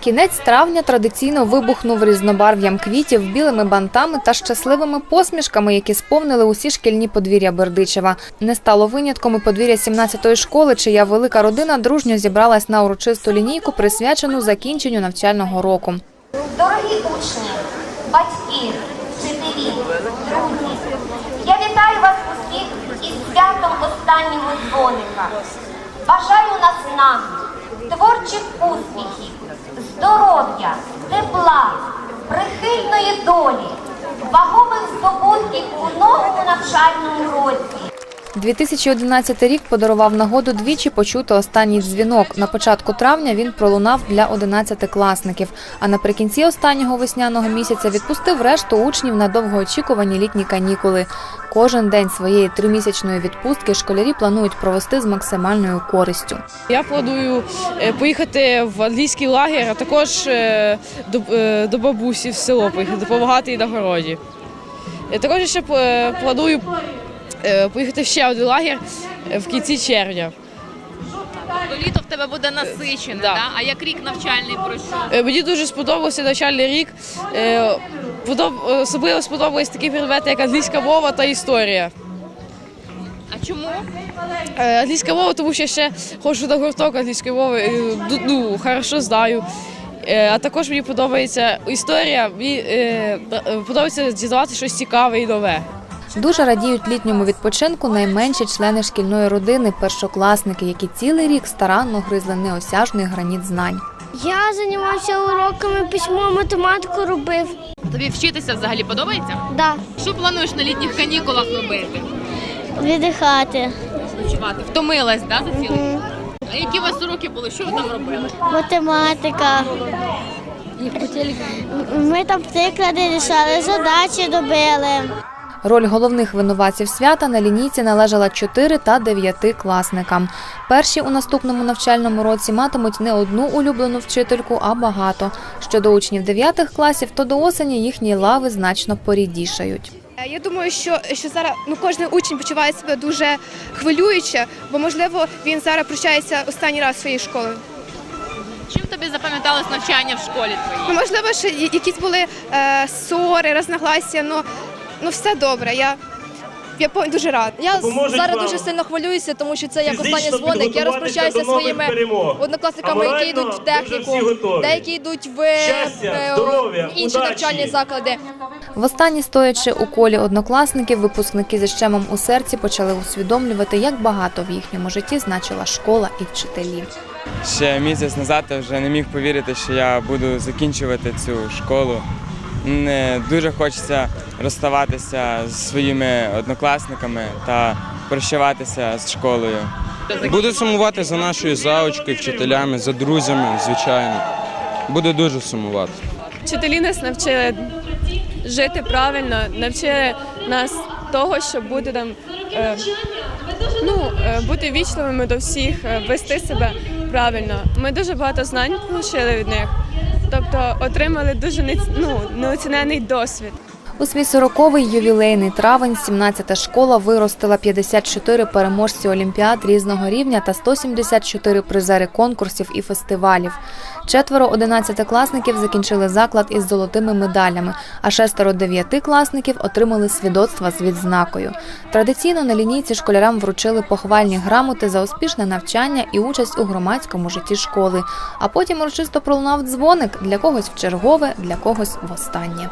Кінець травня традиційно вибухнув різнобарв'ям квітів, білими бантами та щасливими посмішками, які сповнили усі шкільні подвір'я Бердичева. Не стало винятком і подвір'я 17-ї школи, чия велика родина дружньо зібралась на урочисту лінійку, присвячену закінченню навчального року. Дорогі учні, батьки, вчителі, друзі, я вітаю вас усіх із святом останнього дзвоника. Бажаю наснаги, творчих успіхів, здоров'я, тепла, прихильної долі, вагомих здобутків у новому навчальному році. 2011 рік подарував нагоду двічі почути останній дзвінок. На початку травня він пролунав для 11-класників, а наприкінці останнього весняного місяця відпустив решту учнів на довгоочікувані літні канікули. Кожен день своєї тримісячної відпустки школярі планують провести з максимальною користю. Я планую е, поїхати в англійський лагер, а також е, до, е, до бабусі в село поїхати, допомагати їй на городі. Е, Також ще планую поїхати в ще один лагер е, в кінці червня. То літо в тебе буде насичене, Да. да. а як рік навчальний пройшов? Е, Мені дуже сподобався навчальний рік. Е, Особливо сподобались такі предмети, як англійська мова та історія. А чому? Е, Англійська мова, тому що я ще ходжу на гурток англійської мови, е, ну, хорошо знаю. Е, А також мені подобається історія, мені е, е, подобається дізнаватися щось цікаве і нове. Дуже радіють літньому відпочинку найменші члени шкільної родини, першокласники, які цілий рік старанно гризли неосяжний граніт знань. Я займався уроками письмо, математику робив. Тобі вчитися взагалі подобається? Да, Що плануєш на літніх канікулах робити? віддихати. Відпочивати? Втомилась, да, за цілий? рік? А які у вас уроки були? Що ви там робили? Математика. Ми там приклади рішали, задачі добили. Роль головних винуватців свята на лінійці належала 4 та 9 класникам. Перші у наступному навчальному році матимуть не одну улюблену вчительку, а багато. Щодо учнів 9 класів, то до осені їхні лави значно порідішають. Е, Я думаю, що, що зараз ну кожен учень почуває себе дуже хвилююче, бо можливо він зараз прощається останній раз зі своєю школою. Чим тобі запам'яталось навчання в школі Ну можливо, що якісь були е, ссори, рознагласія, ну, ну все добре. Я, я по- дуже рада. Я Допоможуть зараз вам дуже сильно хвилююся, тому що це як фізично останній дзвоник. Я розпрощаюся до нових своїми перемог. однокласниками, які морально йдуть в ви вже техніку, готові. деякі йдуть в Щастя, е, здоров'я, інші удачі. навчальні заклади. Востаннє стоячи у колі однокласників, випускники зі щемом у серці почали усвідомлювати, як багато в їхньому житті значила школа і вчителі. Ще місяць назад я вже не міг повірити, що я буду закінчувати цю школу. Не дуже хочеться розставатися з своїми однокласниками та прощаватися з школою. Буду сумувати за нашою заочкою, вчителями, за друзями, звичайно. Буду дуже сумувати. Вчителі нас навчили жити правильно, навчили нас того, щоб бути там, е, ну, е, бути вічливими до всіх, е, вести себе правильно. Ми дуже багато знань отримали від них, тобто отримали дуже ну, неоцінений досвід. У свій 40-й ювілейний травень 17-та школа виростила 54 переможці олімпіад різного рівня та 174 призери конкурсів і фестивалів. Четверо 11-класників закінчили заклад із золотими медалями, а шестеро 9-класників отримали свідоцтва з відзнакою. Традиційно на лінійці школярам вручили похвальні грамоти за успішне навчання і участь у громадському житті школи. А потім урочисто пролунав дзвоник для когось в чергове, для когось востаннє.